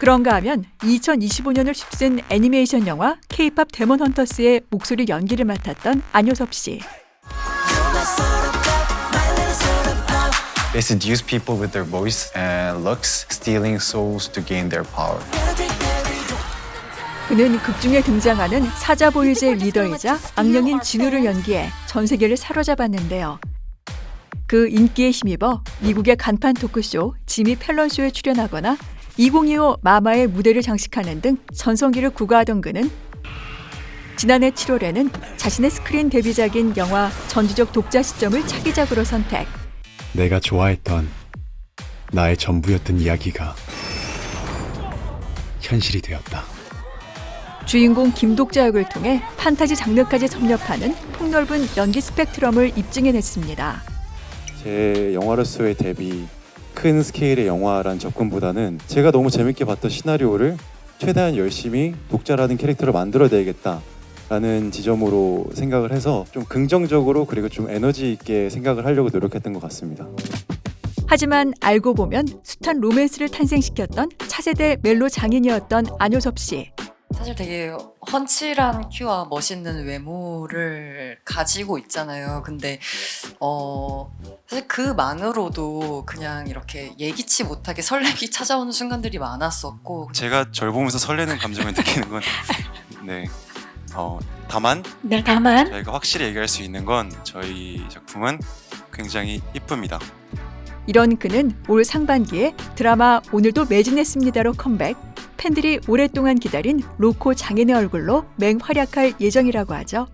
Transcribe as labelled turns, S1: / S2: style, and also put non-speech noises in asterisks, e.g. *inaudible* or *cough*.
S1: 그런가 하면 2025년을 휩쓴 애니메이션 영화 K-팝 데몬 헌터스의 목소리 연기를 맡았던 안효섭 씨.
S2: They seduce people with their voice and looks, stealing souls to gain their power.
S1: 그는 극중에 등장하는 사자보이즈의 리더이자 악령인 진우를 연기해 전 세계를 사로잡았는데요. 그 인기에 힘입어 미국의 간판 토크쇼 지미 펠런쇼에 출연하거나 2025 마마의 무대를 장식하는 등 전성기를 구가하던 그는 지난해 7월에는 자신의 스크린 데뷔작인 영화 전지적 독자 시점을 차기작으로 선택.
S3: 내가 좋아했던 나의 전부였던 이야기가 현실이 되었다.
S1: 주인공 김독자 역을 통해 판타지 장르까지 섭렵하는 폭넓은 연기 스펙트럼을 입증해냈습니다.
S4: 제 영화로서의 데뷔 큰 스케일의 영화란 접근보다는 제가 너무 재밌게 봤던 시나리오를 최대한 열심히 독자라는 캐릭터를 만들어내야겠다 라는 지점으로 생각을 해서 좀 긍정적으로 그리고 좀 에너지 있게 생각을 하려고 노력했던 것 같습니다.
S1: 하지만 알고 보면 숱한 로맨스를 탄생시켰던 차세대 멜로 장인이었던 안효섭 씨.
S5: 사실 되게 훤칠한 큐와 멋있는 외모를 가지고 있잖아요. 근데 어 사실 그만으로도 그냥 이렇게 예기치 못하게 설렘이 찾아오는 순간들이 많았었고
S6: 제가 절 보면서 설레는 감정을 느끼는 건 *laughs* 네. 어, 다만
S7: 네, 다만
S6: 저희가 확실히 얘기할 수 있는 건 저희 작품은 굉장히 이쁩니다.
S1: 이런 그는 올 상반기에 드라마 오늘도 매진했습니다로 컴백. 팬들이 오랫동안 기다린 로코 장인의 얼굴로 맹활약할 예정이라고 하죠.